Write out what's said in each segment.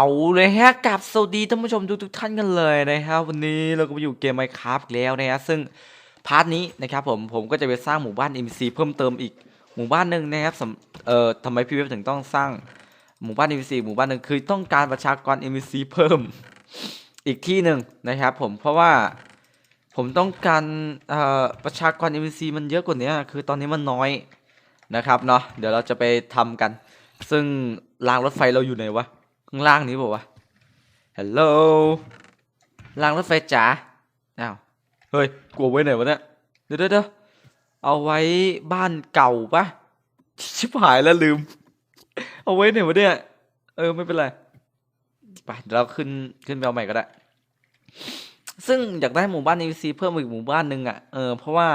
เอาเลยฮะกับสวัสดีท่านผู้ชมทุกทุกท่านกันเลยนะครับวันนี้เราก็มาอยู่เกม Minecraft อีกแล้วนะฮะซึ่งพาร์ทนี้นะครับผมผมก็จะไปสร้างหมู่บ้าน NPC เพิ่มเติมอีกหมู่บ้านหนึ่งนะครับเอ่อทำไมพี่เว็บถึงต้องสร้างหมู่บ้าน NPC หมู่บ้านหนึ่งคือต้องการประชากร NPC เพิ่มอีกที่หนึ่งนะครับผมเพราะว่าผมต้องการเอ่อประชากร NPC มันเยอะกว่านี้คือตอนนี้มันน้อยนะครับเนาะเดี๋ยวเราจะไปทำกัน ซึ่งรางรถไฟเราอยู่ไหนวะ ข้างล่างนี้บอกว่าวะฮัลโหลรางรถไฟจ๋าอ้าวเฮ้ยกลัวไว้ไหนวะเนี่ยเดี๋ยวเดี๋ยวเดี๋ยเอาไว้บ้านเก่าปะชิบหายแล้วลืม เอาไว้ไหนวะเนี่ยเออไม่เป็นไรไปเราขึ้นขึ้นไปเอาใหม่ก็ได้ ซึ่งอยากได้หมู่บ้าน NPC เพิ่มอีกหมู่บ้านหนึ่งอะเออเพราะว่า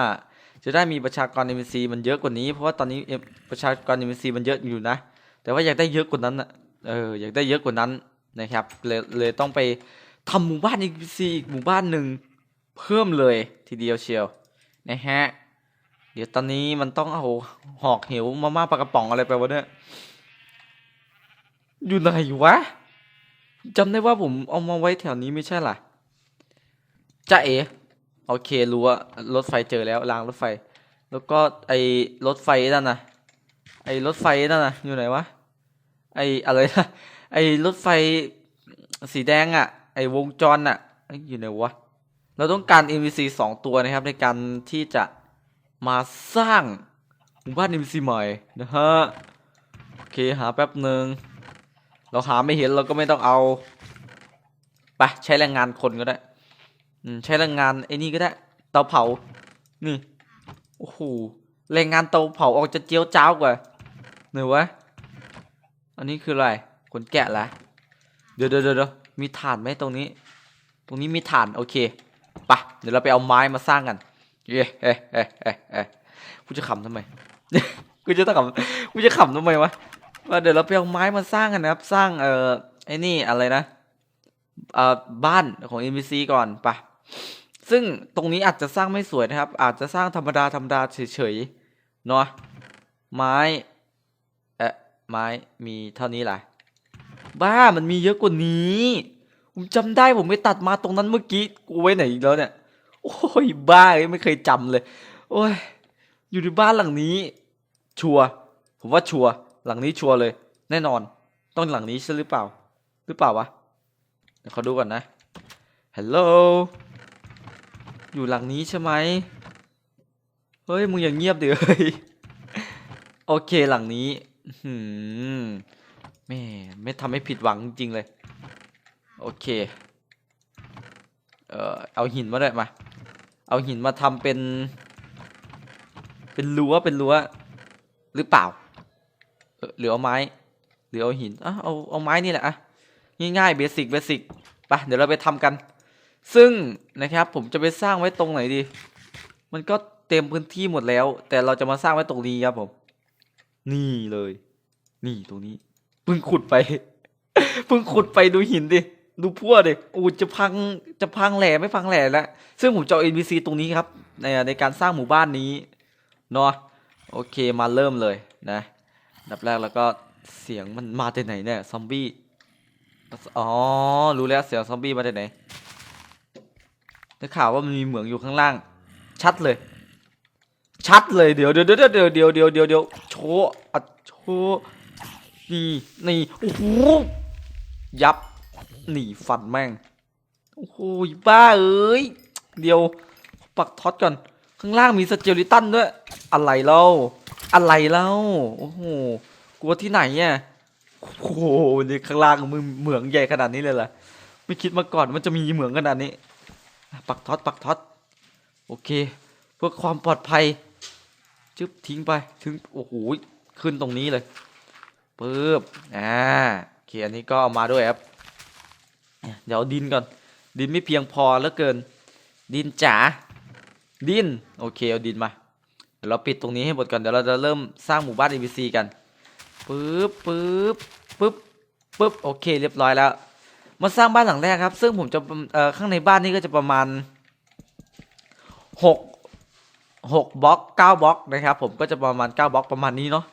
จะได้มีประชากร NPC มันเยอะกว่านี้ เพราะว่าตอนนี้ประชากร NPC มันเยอะอยู่นะ แต่ว่าอยากได้เยอะกว่านั้นอะ เอออยากได้เยอะกว่านั้นนะครับเลยเลยต้องไปทำหมู่บ้าน NPC อีกหมู่บ้านหนึ่งเพิ่มเลยทีเดียวเชียวนะฮะเดี๋ยวตอนนี้มันต้องเอาหอกเหวมาม่าปลากระป๋องอะไรไปวะเนี่ยอยู่ไหนวะจำได้ว่าผมเอามาไว้แถวนี้ไม่ใช่หรอจ้าเอ๋โอเครู้ว่ารถไฟเจอแล้วรางรถไฟ แล้วก็ไอรถไฟนั่นนะไอรถไฟนั่นนะอยู่ไหนวะ ไออะไรนะไอรถไฟสีแดงอะ่ะ ไอวงจรอะ่ะอยู่ไหนวะ เราต้องการ NPC สองตัวนะครับ ในการที่จะมาสร้างหมู่บ้าน NPC ใหม่นะฮะ โอเคหาแป๊บหนึ่งเราหาไม่เห็นเราก็ไม่ต้องเอาไปใช้แรงงานคนก็ได้ใช้แรงงานไอ้นี่ก็ได้เตาเผา นี่ โอ้โหแรงงานเตาเผาออกจะเจียวจ้าวกว่าเหนื่อยวะ อันนี้คืออะไรขนแกะละเดี๋ยวเดี๋ยวเดี๋ยวมีถ่านไหมตรงนี้ ตรงนี้มีถ่านโอเคไปะเดี๋ยวเราไปเอาไม้มาสร้างกันเย้เอ๊ะเอ๊ะเอ๊ะเอ๊ะกูจะขำทำไมกูจะต้องขำกูจะขำทำไมวะว่าเดี๋ยวเราไปเอาไม้มาสร้างกันนะครับ สร้างเอ่อไอ้นี่อะไรนะเอ่อบ้านของ NPC ก่อนปะซึ่งตรงนี้อาจจะสร้างไม่สวยนะครับ อาจจะสร้างธรรมดาธรรมดาเฉยๆเนาะไม้ ไม้มีเท่านี้แหละบ้ามันมีเยอะกว่านี้ ผมจำได้ผมไปตัดมาตรงนั้นเมื่อกี้กูไว้ไหนอีกแล้วเนี่ย โอ้ยบ้าเอ้ยไม่เคยจำเลย โอ้ย อยู่ในบ้านหลังนี้ ชัวผมว่าชัวหลังนี้ชัวเลย แน่นอน ต้องหลังนี้ใช่หรือเปล่า หรือเปล่าวะเดี๋ยวเขาดูก่อนนะฮัลโหลอยู่หลังนี้ใช่ไหมเฮ้ยมึงอย่างเงียบดิเฮ้ยโอเคหลังนี้ หืมแม่ไม่ทำให้ผิดหวังจริงเลย โอเค เอ่อเอาหินมาด้วยมา เอาหินมาทำเป็น เป็นรั้วเป็นรั้วหรือเปล่าเออหรือเอาไม้ หรือเอาหินอะเอาเอาไม้นี่แหละอะง่ายๆเบสิกเบสิกไปเดี๋ยวเราไปทำกัน ซึ่งนะครับผมจะไปสร้างไว้ตรงไหนดี มันก็เต็มพื้นที่หมดแล้ว แต่เราจะมาสร้างไว้ตรงนี้ครับผม นี่เลย นี่ตรงนี้เพิ่งขุดไปเพิ่งขุดไปดูหินดิ ดูพั่วดิโอ้จะพังจะพังแหล่ไม่พังแหล่แล้ว ซึ่งผมจะเอา NPC ตรงนี้ครับ ในในการสร้างหมู่บ้านนี้เนาะโอเคมาเริ่มเลยนะดับแรกแล้วก็เสียงมันมาจากไหนเนี่ยซอมบี้อ๋อรู้แล้วเสียงซอมบี้มาจากไหนได้ข่าวว่ามันมีเหมืองอยู่ข้างล่าง ชัดเลย ชัดเลยเดี๋ยวเดี๋ยวเดี๋ยวเดี๋ยวเดี๋ยวเดี๋ยวเดี๋ยวเดี๋ยวโชว์อะโชว์นี่นี่โอ้โหยับหนีฟันแม่งโอ้โหบ้าเอ้ยเดี๋ยวปักท็อตก่อนข้างล่างมีสเจลิตันด้วย อะไรเล่าอะไรเล่าโอ้โหกลัวที่ไหนเนี่ยโอ้โหนี่ข้างล่างมือเหมืองใหญ่ขนาดนี้เลยเหรอไม่คิดมาก่อนมันจะมีเหมืองขนาดนี้ ปักท็อตปักท็อตโอเค เพื่อความปลอดภัย จึ๊บทิ้งไปถึงโอ้โหขึ้นตรงนี้เลยปึ๊บอ่าโอเคอันนี้ก็เอามาด้วยครับเดี๋ยวดินก่อน ดินไม่เพียงพอแล้วเกิน ดินจ๋าดินโอเคเอาดินมาเดี๋ยวเราปิดตรงนี้ให้หมดก่อนเดี๋ยวเราจะเริ่มสร้างหมู่บ้าน ABC กันปึ๊บปึ๊บปึ๊บปึ๊บโอเค เรียบร้อยแล้ว มาสร้างบ้านหลังแรกครับ ซึ่งผมจะเอ่อข้างในบ้านนี่ก็จะประมาณหก หกบล็อกเก้าบล็อกนะครับผมก็จะประมาณเก้าบล็อกประมาณนี้เนาะ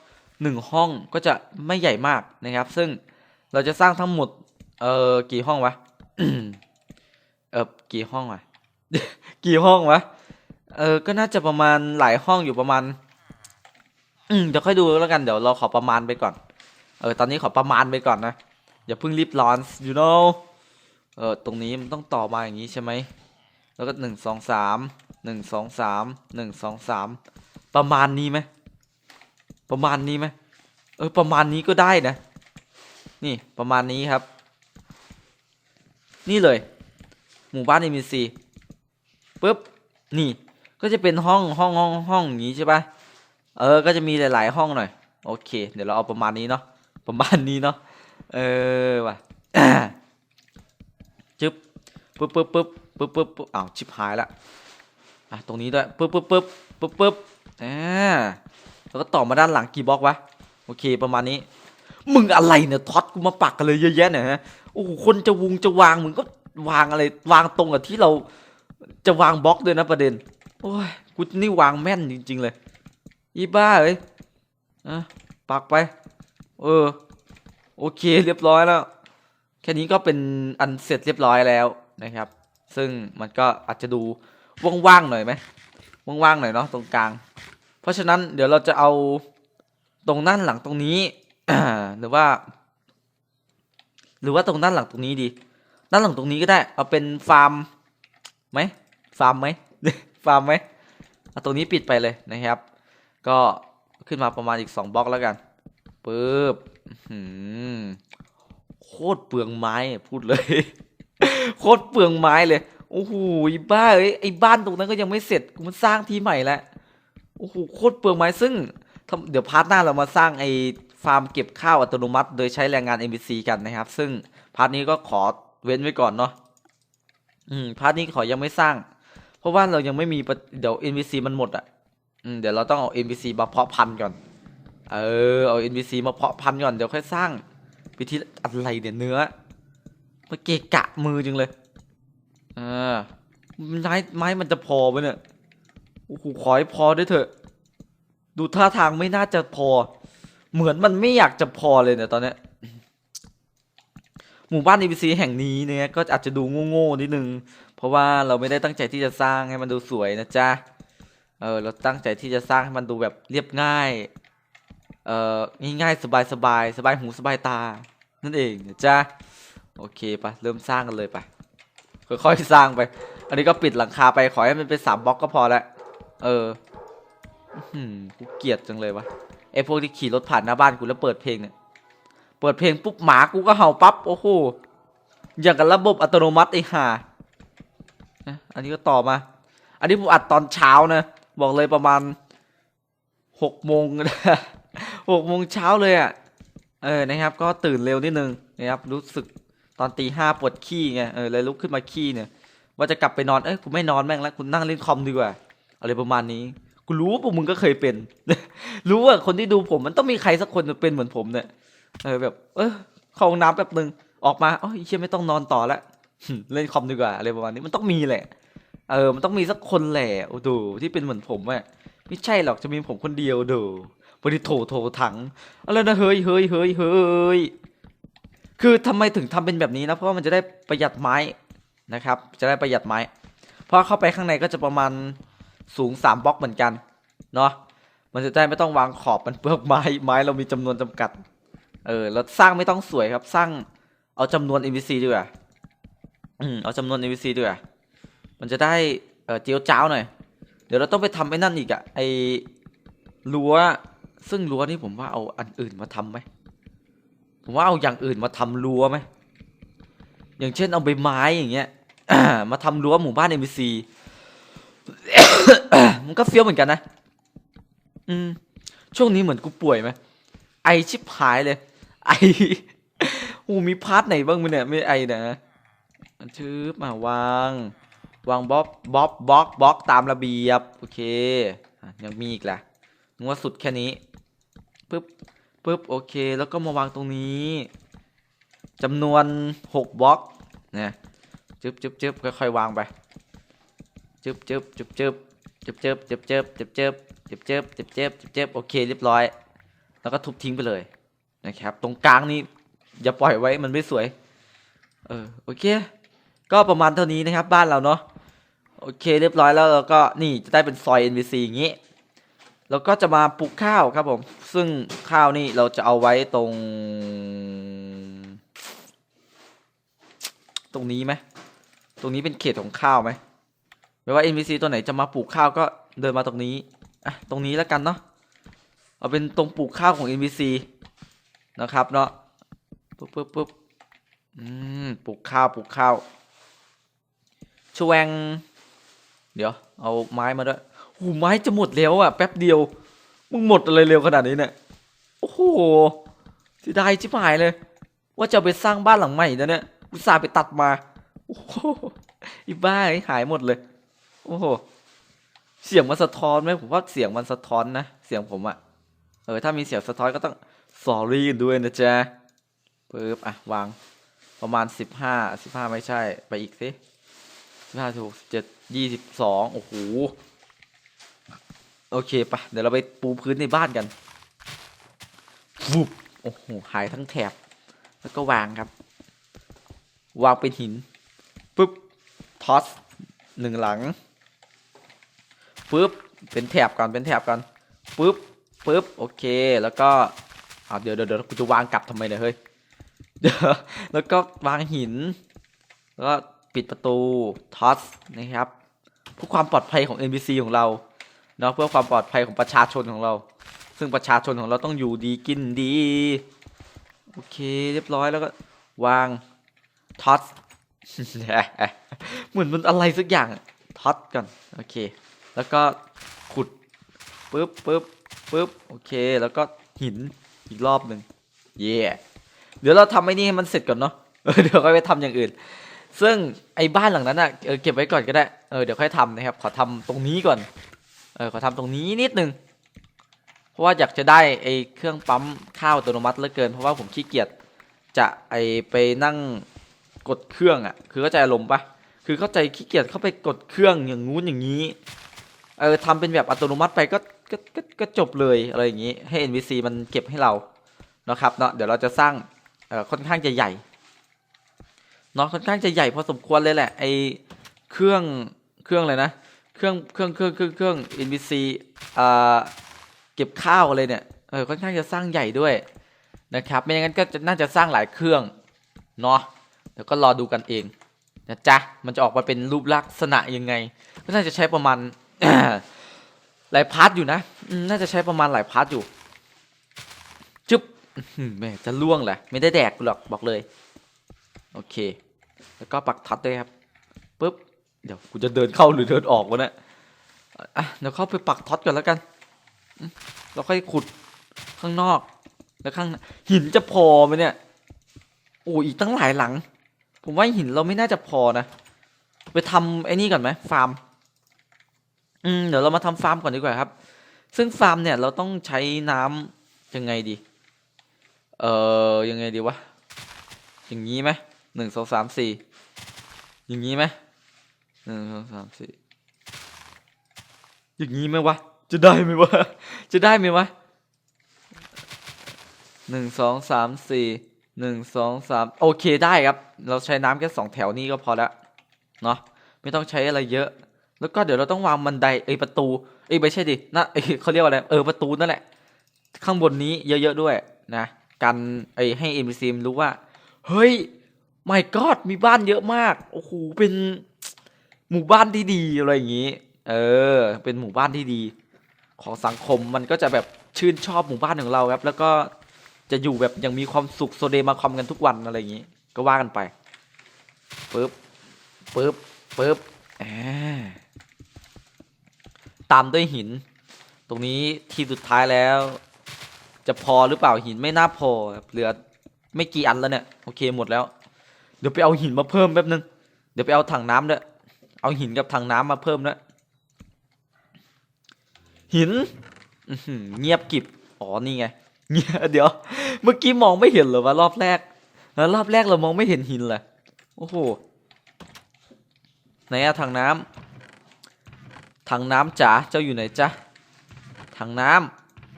หนึ่งห้องก็จะไม่ใหญ่มากนะครับ ซึ่งเราจะสร้างทั้งหมดเออกี่ห้องวะเออกี่ห้องวะกี่ห้องวะเออก็น่าจะประมาณหลายห้องอยู่ประมาณอืมเดี๋ยวค่อยดูแล้วกันเดี๋ยวเราขอประมาณไปก่อน เออตอนนี้ขอประมาณไปก่อนนะอย่าเพิ่งรีบร้อน you know เออตรงนี้มันต้องต่อมาอย่างนี้ใช่ไหมแล้วก็หนึ่งสองสาม หนึ่งสองสามหนึ่งสองสามประมาณนี้ไหมประมาณนี้ไหมเออประมาณนี้ก็ได้นะ นี่ประมาณนี้ครับ นี่เลย หมู่บ้านเอ็มซีปุ๊บนี่ ก็จะเป็นห้องห้องห้องห้องอย่างนี้ใช่ปะเออ ก็จะมีหลาย ๆ ห้องหน่อย โอเค เดี๋ยวเราเอาประมาณนี้เนาะประมาณนี้เนาะเออว่ะจึ๊บปึ๊บปึ๊บปึ๊บปึ๊บปึ๊บปึ๊บอ้าวชิบหายละ อะตรงนี้ด้วยปึ๊บปึ๊บปึ๊บปึ๊บปึ๊บอ่าแล้วก็ต่อมาด้านหลังกี่บล็อกวะโอเคประมาณนี้ มึงอะไรเนี่ยท็อตกูมาปักกันเลยเยอะแยะเนี่ยฮะโอ้คนจะวงจะวางมึงก็วางอะไรวางตรงกับที่เราจะวางบล็อกด้วยนะประเด็นโอ้ยกูนี่วางแม่นจริง ๆ เลยอีบ้าเอ้ยอะปักไป เออ โอเคเรียบร้อยแล้ว แค่นี้ก็เป็นอันเสร็จเรียบร้อยแล้วนะครับ ซึ่งมันก็อาจจะดู ว่างๆหน่อยไหมว่างๆหน่อยเนาะตรงกลาง เพราะฉะนั้นเดี๋ยวเราจะเอาตรงด้านหลังตรงนี้หรือว่า หรือว่าตรงด้านหลังตรงนี้ดี ด้านหลังตรงนี้ก็ได้ เอาเป็นฟาร์มไหมฟาร์มไหมฟาร์มไหมเอาตรงนี้ปิดไปเลยนะครับ ก็ขึ้นมาประมาณอีกสองบล็อกแล้วกันปึ๊บโคตรเปลืองไม้พูดเลย โคตรเปลืองไม้เลย โอ้โหไอ้บ้าเอ้ยไอ้บ้านตรงนั้นก็ยังไม่เสร็จกูมันสร้างที่ใหม่แล้วโอ้โหโคตรเปลืองไม้ซึ่งเดี๋ยวพาร์ทหน้าเรามาสร้างไอ้ฟาร์มเก็บข้าวอัตโนมัติ โดยใช้แรงงาน NPC กันนะครับ ซึ่งพาร์ทนี้ก็ขอเว้นไว้ก่อนเนาะอืมพาร์ทนี้ขอยังไม่สร้าง เพราะว่าเรายังไม่มีเดี๋ยว NPC มันหมดอะอืมเดี๋ยวเราต้องเอา NPC มาเพาะพันธุ์ก่อน เออเอา NPC มาเพาะพันธุ์ก่อนเดี๋ยวค่อยสร้างวิธีอะไรเนี่ยเนื้อมาเกะกะมือจังเลย อ่าไม้ไม้มันจะพอไหมเนี่ยโอ้โหขอให้พอด้วยเถอะ ดูท่าทางไม่น่าจะพอ เหมือนมันไม่อยากจะพอเลยเนี่ยตอนเนี้ยหมู่บ้าน NPC แห่งนี้เนี่ยก็อาจจะดูโง่ๆนิดนึง เพราะว่าเราไม่ได้ตั้งใจที่จะสร้างให้มันดูสวยนะจ๊ะ เออเราตั้งใจที่จะสร้างให้มันดูแบบเรียบง่าย เอ่อง่ายๆสบายสบายๆสบายหูสบายตา นั่นเองนะจ๊ะ โอเคปะเริ่มสร้างกันเลยปะ ค่อยๆสร้างไป อันนี้ก็ปิดหลังคาไปขอให้มันเป็นสามบล็อกก็พอละเออหือกูเกลียดจังเลยวะไอพวกที่ขี่รถผ่านหน้าบ้านกูแล้วเปิดเพลงเนี่ย เปิดเพลงปุ๊บหมากูก็เห่าปั๊บโอ้โหอย่างกับระบบอัตโนมัติไอห่านะอันนี้ก็ต่อมา อันนี้ผมอัดตอนเช้านะ บอกเลยประมาณหกโมงหกโมงเช้าเลยอะ่ะ เออนะครับ ก็ตื่นเร็วนิดนึงนะครับรู้สึก ตอนตีห้าปวดขี้ไงเออเลยลุกขึ้นมาขี้เนี่ย ว่าจะกลับไปนอนเอ้ยกูไม่นอนแม่งแล้วกูนั่งเล่นคอมดีกว่าอะไรประมาณนี้กูรู้ว่าพวกมึงก็เคยเป็น รู้ว่าคนที่ดูผมมันต้องมีใครสักคนเป็นเหมือนผมเนี่ยเออแบบ เออเข้าห้องน้ำแป๊บนึงออกมาอ๋อไอ้เชี่ยไม่ต้องนอนต่อละเล่นคอมดีกว่าอะไรประมาณนี้มันต้องมีแหละ เออ มันต้องมีสักคนแหละโอ้ดูที่เป็นเหมือนผมอะไม่ใช่หรอกจะมีผมคนเดียวดูบริโถโถถังอะไรนะเฮ้ยเฮ้ยเฮ้ยเฮ้ย คือทำไมถึงทำเป็นแบบนี้นะ เพราะว่ามันจะได้ประหยัดไม้นะครับ จะได้ประหยัดไม้ เพราะเข้าไปข้างในก็จะประมาณสูงสามบล็อกเหมือนกันเนาะ มันจะได้ไม่ต้องวางขอบมันเปลือกไม้ ไม้เรามีจำนวนจำกัด เออแล้วสร้างไม่ต้องสวยครับ สร้างเอาจำนวน NPC ดีกว่า อืม เอาจำนวน NPC ด้วยอะมันจะได้เออเจียวจ้าวหน่อย เดี๋ยวเราต้องไปทำไอ้นั่นอีกอะไอ้รั้ว ซึ่งรั้วนี่ผมว่าเอาอันอื่นมาทำไหม ผมว่าเอาอย่างอื่นมาทำรั้วไหมอย่างเช่นเอาใบไม้อย่างเงี้ยมาทำรั้วหมู่บ้าน NPC มันก็เฟี้ยวเหมือนกันนะ อืม ช่วงนี้เหมือนกูป่วยไหมไอชิบหายเลย ไอโอ้มีพาร์ทไหนบ้างมั้ยเนี่ยไม่ไอนะชืบมาวาง วางบล็อกบล็อกบล็อกบล็อกตามระเบียบ โอเคยังมีอีกแหละนึกว่าสุดแค่นี้ปึ๊บ ปึ๊บโอเค แล้วก็มาวางตรงนี้จำนวนหกบล็อกนะจึ๊บจึ๊บจึ๊บค่อยๆวางไปจึ๊บจึ๊บจึ๊บจึ๊บจึ๊บจึ๊บจึ๊บจึ๊บจึ๊บจึ๊บจึ๊บจึ๊บจึ๊บจึ๊บจึ๊บจึ๊บโอเคเรียบร้อย แล้วก็ทุบทิ้งไปเลยนะครับ ตรงกลางนี่อย่าปล่อยไว้มันไม่สวย เออโอเค ก็ประมาณเท่านี้นะครับบ้านเราเนาะโอเคเรียบร้อยแล้วเราก็นี่จะได้เป็นซอย NPC อย่างงี้ แล้วก็จะมาปลูกข้าวครับผม ซึ่งข้าวนี่เราจะเอาไว้ตรง ตรงนี้ไหมตรงนี้เป็นเขตของข้าวไหมไม่ว่า NPC ตัวไหนจะมาปลูกข้าวก็เดินมาตรงนี้อะตรงนี้แล้วกันเนาะเอาเป็นตรงปลูกข้าวของ NPC นะครับเนาะปุ๊บปุ๊บปุ๊บอืมปลูกข้าวปลูกข้าวชวง เดี๋ยว เอาไม้มาด้วย หไม้จะหมดแล้วอะแป๊บเดียว มึงหมดอะไรเร็วขนาดนี้เนี่ย โอ้โหเสียดายชิบหายเลย ว่าจะไปสร้างบ้านหลังใหม่นะเนี่ยอุตส่าห์ไปตัดมา โอ้โหอีบ้าไอ้หายหมดเลย โอ้โห เสียงมันสะท้อนไหมผมว่าเสียงมันสะท้อนนะ เสียงผมอะเออ ถ้ามีเสียงสะท้อนก็ต้อง sorry กันด้วยนะจ๊ะปึ๊บอะ วาง ประมาณสิบห้าสิบห้าไม่ใช่ ไปอีกสิสิบห้าถูกเจ็ดยี่สิบสองโอ้โห โอเคปะเดี๋ยวเราไปปูพื้นในบ้านกันฟุบโอ้โหหายทั้งแถบ แล้วก็วางครับ วางเป็นหินปุ๊บทอสหนึ่งหลังปุ๊บเป็นแถบก่อนเป็นแถบก่อนปุ๊บปุ๊บโอเคแล้วก็อ่าเดี๋ยวเดี๋ยวเดี๋ยวกูจะวางกลับทำไมเนี่ยเฮ้ยเดี๋ยวแล้วก็วางหิน แล้วก็ปิดประตูทอสนะครับเพื่อความปลอดภัยของ NPC ของเรา เนาะเพื่อความปลอดภัยของประชาชนของเรา ซึ่งประชาชนของเราต้องอยู่ดีกินดี โอเคเรียบร้อยแล้วก็วางท็อตเหมือนมันอะไรสักอย่างท็อตก่อนโอเค แล้วก็ขุดปึ๊บปึ๊บปึ๊บโอเค แล้วก็หินอีกรอบหนึ่งเย่เดี๋ยวเราทำไอ้นี่ให้มันเสร็จก่อนเนาะเดี๋ยวค่อยไปทำอย่างอื่น ซึ่งไอ้บ้านหลังนั้นอะเออเก็บไว้ก่อนก็ได้เออเดี๋ยวค่อยทำนะครับ ขอทำตรงนี้ก่อน ออขอทำตรงนี้นิดนึง เพราะว่าอยากจะได้ไอ้เครื่องปั๊มข้าวอัตโนมัติเหลือเกิน เพราะว่าผมขี้เกียจจะไอไปนั่งกดเครื่องอะ คือเข้าใจอารมณ์ปะคือเข้าใจขี้เกียจเข้าไปกดเครื่องอย่างงู้นอย่างนี้ เออทำเป็นแบบอัตโนมัติไปก็ก็ก็ก็จบเลยอะไรอย่างนี้ ให้ NVC มันเก็บให้เรานะครับเนาะเดี๋ยวเราจะสร้างเอ่อค่อนข้างจะใหญ่เนาะค่อนข้างจะใหญ่พอสมควรเลยแหละไอเครื่องเครื่องอะไรนะ เครื่องเครื่องเครื่องเครื่องเครื่อง NPC อ่าเก็บข้าวอะไรเนี่ยเออค่อนข้างจะสร้างใหญ่ด้วยนะครับไม่อย่างนั้นก็จะน่าจะสร้างหลายเครื่องเนาะเดี๋ยวก็รอดูกันเองนะจ๊ะมันจะออกมาเป็นรูปลักษณะยังไง ก็น่าจะใช้ประมาณหลายพาร์ทอยู่นะน่าจะใช้ประมาณหลายพาร์ทอยู่จุ๊บแม่จะล่วงแหละไม่ได้แดกหรอกบอกเลย โอเค แล้วก็ปักทัดด้วยครับปุ๊บ เดี๋ยวกูจะเดินเข้าหรือเดินออกวะเนี่ยอะเดี๋ยวเข้าไปปักท็อตก่อนแล้วกันอืมแล้วค่อยขุดข้างนอก แล้วข้างหินจะพอไหมเนี่ย โอ้อีกตั้งหลายหลัง ผมว่าหินเราไม่น่าจะพอนะ ไปทำไอ้นี่ก่อนไหมฟาร์ม อืมเดี๋ยวเรามาทำฟาร์มก่อนดีกว่าครับ ซึ่งฟาร์มเนี่ยเราต้องใช้น้ำยังไงดี เอ่อยังไงดีวะ อย่างนี้ไหมหนึ่งสองสามสี่อย่างนี้ไหม นึ่งสองสามสี่อย่างนี้ไหมวะ จะได้ไหมวะ จะได้ไหมวะหนึ่งสองสามสี่หนึ่งสองสามโอเคได้ครับ เราใช้น้ำแค่สองแถวนี้ก็พอแล้วเนาะไม่ต้องใช้อะไรเยอะ แล้วก็เดี๋ยวเราต้องวางบันไดเอ้ประตูเอ้ไม่ใช่ดินะเอ้เขาเรียกว่าอะไรเออประตูนั่นแหละ ข้างบนนี้เยอะๆด้วยนะกันไอ้ให้เอ็มซีมรู้ว่า เฮ้ย my god มีบ้านเยอะมาก โอ้โหเป็น หมู่บ้านที่ดีอะไรอย่างนี้ เออ เป็นหมู่บ้านที่ดี ของสังคมมันก็จะแบบชื่นชอบหมู่บ้านของเราครับ แล้วก็จะอยู่แบบยังมีความสุขโซเดมาคอมกันทุกวันอะไรอย่างนี้ ก็ว่ากันไปปึ๊บปึ๊บปึ๊บอตามด้วยหิน ตรงนี้ที่สุดท้ายแล้ว จะพอหรือเปล่าหินไม่น่าพอเหลือไม่กี่อันแล้วเนี่ยโอเคหมดแล้ว เดี๋ยวไปเอาหินมาเพิ่มแป๊บนึงเดี๋ยวไปเอาถังน้ำด้วย เอาหินกับถังน้ำมาเพิ่มด้วยหินเงียบกิบอ๋อนี่ไงเงียบเดี๋ยว เมื่อกี้มองไม่เห็นเหรอวะรอบแรกแล้วรอบแรกเรามองไม่เห็นหินเลยโอ้โหไหนอะถังน้ำถังน้ำจ๋าเจ้าอยู่ไหนจ๊ะถังน้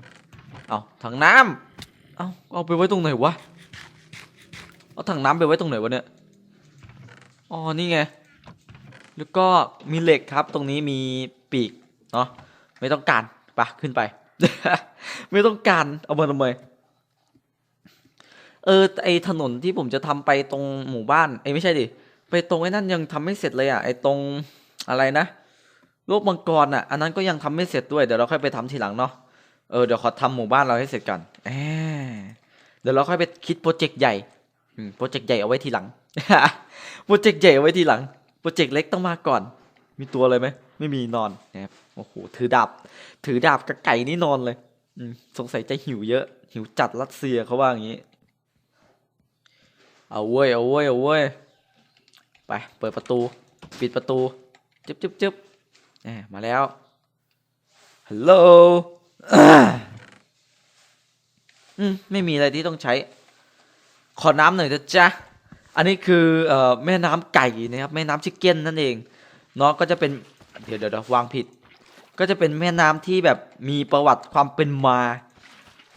ำเอาถังน้ำเอาเอาไปไว้ตรงไหนวะเอาถังน้ำไปไว้ตรงไหนวะเนี่ยอ๋อนี่ไง แล้วก็มีเหล็กครับ ตรงนี้มีปีกเนาะไม่ต้องการไปะขึ้นไป ไม่ต้องการเอามาทำไมเออไอถนนที่ผมจะทำไปตรงหมู่บ้านไอไม่ใช่ดิไปตรงไอ้นั่นยังทำไม่เสร็จเลยอะไอตรงอะไรนะโลกมังกรอะอันนั้นก็ยังทำไม่เสร็จด้วยเดี๋ยวเราค่อยไปทำทีหลังเนาะเออเดี๋ยวขอทำหมู่บ้านเราให้เสร็จก่อนแหมเดี๋ยวเราค่อยไปคิดโปรเจกต์ใหญ่โปรเจกต์ใหญ่เอาไว้ทีหลังโปรเจกต์ใหญ่เอาไว้ทีหลัง โปรเจกต์เล็กต้องมาก่อน มีตัวอะไรไหมไม่มีนอนนะครับโอ้โหถือดาบถือดาบกับไก่นี่นอนเลย อืมสงสัยจะหิวเยอะ หิวจัดรัสเซียเขาว่าอย่างนี้ เอาเว้ยเอาเว้ยเอาเว้ยไปเปิดประตู ปิดประตูจึ๊บจึ๊บจึ๊บแหมมาแล้วฮัลโหลอืมไม่มีอะไรที่ต้องใช้ ขอน้ำหน่อยนะจ๊ะ อันนี้คือแม่น้ำไก่นะครับแม่น้ำชิคเก้นนั่นเองเนาะก็จะเป็นเดี๋ยวเดี๋ยววางผิด ก็จะเป็นแม่น้ำที่แบบมีประวัติความเป็นมา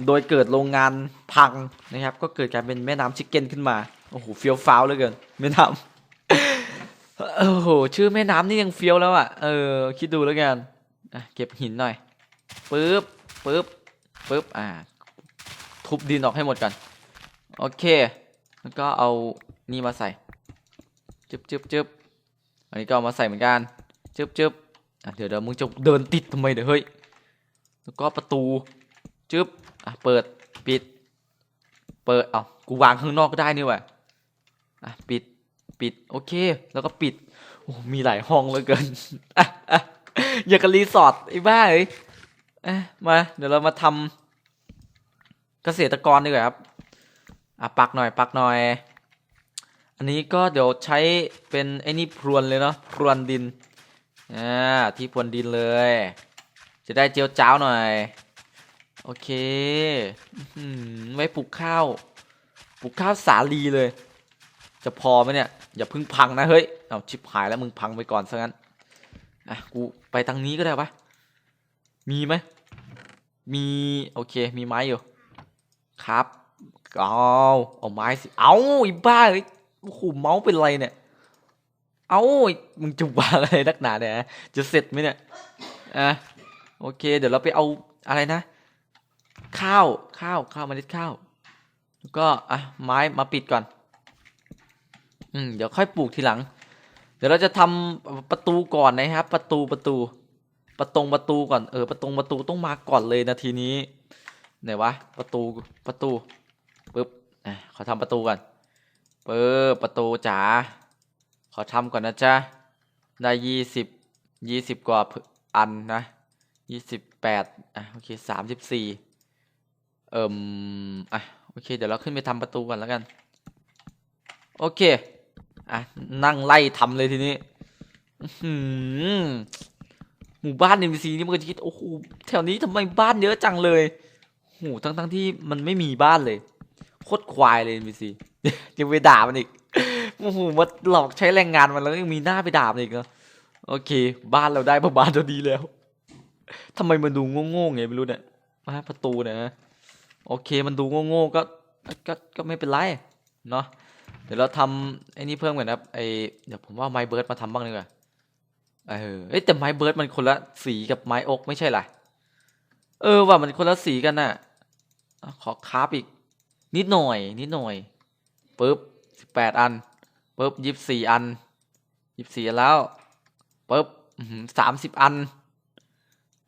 โดยเกิดโรงงานพังนะครับ ก็เกิดการเป็นแม่น้ำชิคเก้นขึ้นมาโอ้โหเฟี้ยวฟ้าวเลยเกินแม่น้ำโอ้โหชื่อแม่น้ำนี่ยังเฟี้ยวแล้วอะเออคิดดูแล้วกันเก็บหินหน่อยปึ๊บปึ๊บปึ๊บอ่าทุบดินออกให้หมดกัน โอเค แล้วก็เอา นี่มาใส่จึ๊บจึ๊บจึ๊บอันนี้ก็ามาใส่เหมือนกันจึ๊บจึ๊บอะเดี๋ยวเดี๋ยวมึงจะเดินติดทำไมเดี๋ยวเฮ้ยแล้วก็ประตูจึ๊บอะเปิดปิด เปิดเอากูวางข้างนอกก็ได้นี่ว่ะอะปิดปิดโอเค แล้วก็ปิดโอ้มีหลายห้องเหลือเกินอะอะอย่ากับรีสอร์ทไอ้บ้าเอ้ยมาเดี๋ยวเรามาทำเกษตรกรดีกว่าครับอะปักหน่อยปักหน่อย อันนี้ก็เดี๋ยวใช้เป็นไอ้นี่พรวนเลยเนาะพรวนดินอ่าที่พรวนดินเลย จะได้เจียวจ้าวหน่อย โอเคหือไว้ปลูกข้าวปลูกข้าวสาลีเลย จะพอไหมเนี่ย อย่าเพึ่งพังนะเฮ้ยเอาชิบหายแล้วมึงพังไปก่อนซะงั้นอะกูไปทางนี้ก็ได้ปะมีไหมมีโอเคมีไม้อยู่ครับเอาเอาไม้สิเอาไอ้บ้าเอ้ย โอ้โหเมาส์เป็นไรเนี่ย เอามึงจะวางอะไรนักหนาเนี่ยจะเสร็จไหมเนี่ยอะโอเค เดี๋ยวเราไปเอาอะไรนะ ข้าวข้าวข้าวเมล็ดข้าวแล้วก็อะไม้มาปิดก่อน อืมเดี๋ยวค่อยปลูกทีหลัง เดี๋ยวเราจะทำประตูก่อนนะครับ ประตูประตู ประตงประตูก่อนเออประตงประตูต้องมาก่อนเลยนาทีนี้ไหนวะประตูประตูปึ๊บอะขอทำประตูก่อน ปึ๊บประตูจ๋าขอทำก่อนนะจ๊ะ ได้ยี่สิบยี่สิบกว่าอันนะยี่สิบแปดอะโอเคสามสิบสี่เอิ่มอะโอเค เดี๋ยวเราขึ้นไปทำประตูก่อนแล้วกัน โอเค อะ นั่งไล่ทำเลยทีนี้หมู่บ้านเอ็มซีนี่มันก็จะคิดโอ้โหแถวนี้ทำไมบ้านเยอะจังเลยโอ้โหทั้งทั้งๆที่มันไม่มีบ้านเลยโคตรควายเลยเอ็มซี ยังไปด่ามันอีกโอ้โหมาหลอกใช้แรงงานมันแล้วยังมีหน้าไปด่ามันอีกเหรอโอเค บ้านเราได้ประมาณเท่านี้แล้วทำไมมันดูโง่ๆไงไม่รู้เนี่ยมาประตูเนี่ยนะโอเคมันดูโง่ๆก็ก็ก็ไม่เป็นไรเนาะเดี๋ยวเราทำไอ้นี่เพิ่มกันนะครับไอเดี๋ยวผมว่าไม้เบิร์ดมาทำบ้างดีกว่าเออเอ้ยแต่ไม้เบิร์ดมันคนละสีกับไม้อกไม่ใช่หรอเออว่ามันคนละสีกันน่ะขอคาบอีก นิดหน่อย นิดหน่อย ปึ๊บสิบแปดอันปึ๊บยี่สิบสี่อันยี่สิบสี่แล้วปึ๊บสามสิบอัน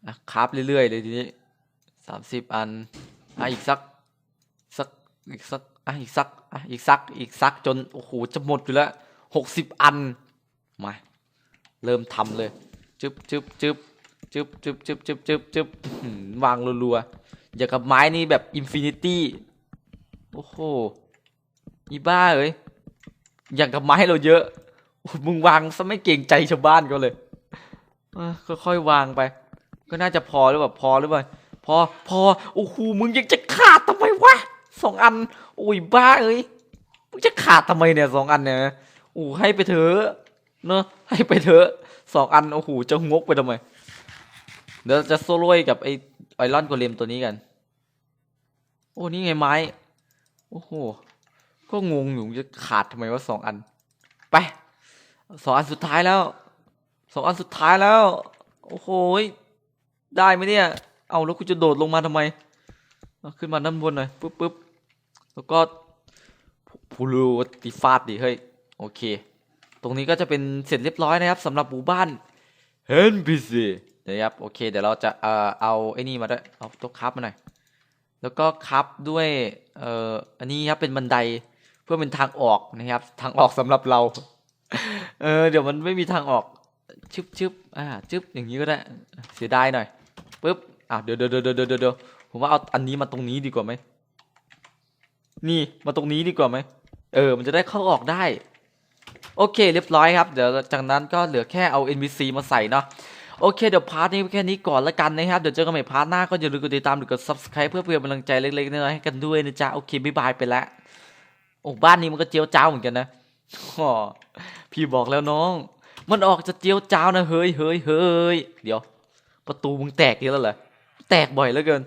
อะคราบเรื่อยๆเลยทีนี้สามสิบอันอะอีกสักสักอีกสักอะอีกสักอะอีกสักอีกสักจนโอ้โหจะหมดอยู่แล้วหกสิบอันมาเริ่มทำเลยจึ๊บจึ๊บจึ๊บจึ๊บจึ๊บจึ๊บจึ๊บจึ๊บจึ๊บวางรัวๆอย่างกับไม้นี่แบบอินฟินิตี้โอ้โห อีบ้าเอ้ยอย่างกับไม้เราเยอะ มึงวางซะไม่เกรงใจชาวบ้านก็เลยค่อยๆวางไป ก็น่าจะพอหรือเปล่าพอหรือเปล่าพอพอโอ้โหมึงยังจะขาดทำไมวะสองอัน โอ้ยบ้าเอ้ยมึงจะขาดทำไมเนี่ยสองอันเนี่ยโอ้ให้ไปเถอะเนอะให้ไปเถอะสองอันโอ้โหจะงกไปทำไมเดี๋ยวจะโซโล่กับไอไอรอนโกเลมตัวนี้กัน โอ้นี่ไงไม้ โอ้โห ก็งงอยู่จะขาดทำไมว่าสองอัน ไปสองอันสุดท้ายแล้วสองอันสุดท้ายแล้ว โอ้โหได้ไหมเนี่ย เอาแล้วกูจะโดดลงมาทำไมขึ้นมาด้านบนหน่อยปุ๊บปุ๊บแล้วก็พูรูติฟาดดิเฮ้ยโอเค ตรงนี้ก็จะเป็นเสร็จเรียบร้อยนะครับสำหรับหมู่บ้าน NPC นะครับโอเค เดี๋ยวเราจะเอ่อเอาไอ้นี่มาด้วยเอาตัวคับมาหน่อยแล้วก็คับด้วยเอ่ออันนี้ครับเป็นบันได เพื่อเป็นทางออกนะครับ ทางออกสำหรับเรา เออ เดี๋ยวมันไม่มีทางออกชึบชึบอ่าชึบอย่างนี้ก็ได้เสียดายหน่อยปุ๊บอะเดี๋ยวเดี๋ยวเดี๋ยวเดี๋ยวเดี๋ยวผมว่าเอาอันนี้มาตรงนี้ดีกว่าไหมนี่มาตรงนี้ดีกว่าไหมเออ มันจะได้เข้าออกได้ โอเค เรียบร้อยครับ เดี๋ยวจากนั้นก็เหลือแค่เอา NPC มาใส่เนาะโอเค เดี๋ยวพาร์ทนี้แค่นี้ก่อนละกันนะครับ เดี๋ยวเจอกันใหม่พาร์ทหน้าก็อย่าลืมกดติดตามหรือกด subscribe เพื่อเป็นกำลังใจเล็กๆน้อยๆให้กันด้วยนะจ๊ะ โอเค บ๊ายบายไปแล้ว โอ้บ้านนี้มันก็เจียวจ้าวเหมือนกันนะอ๋อพี่บอกแล้วน้อง มันออกจะเจียวจ้าวนะเฮ้ยเฮ้ยเฮ้ยเดี๋ยว ประตูมึงแตกเยอะแล้วเหรอแตกบ่อยเหลือเกิน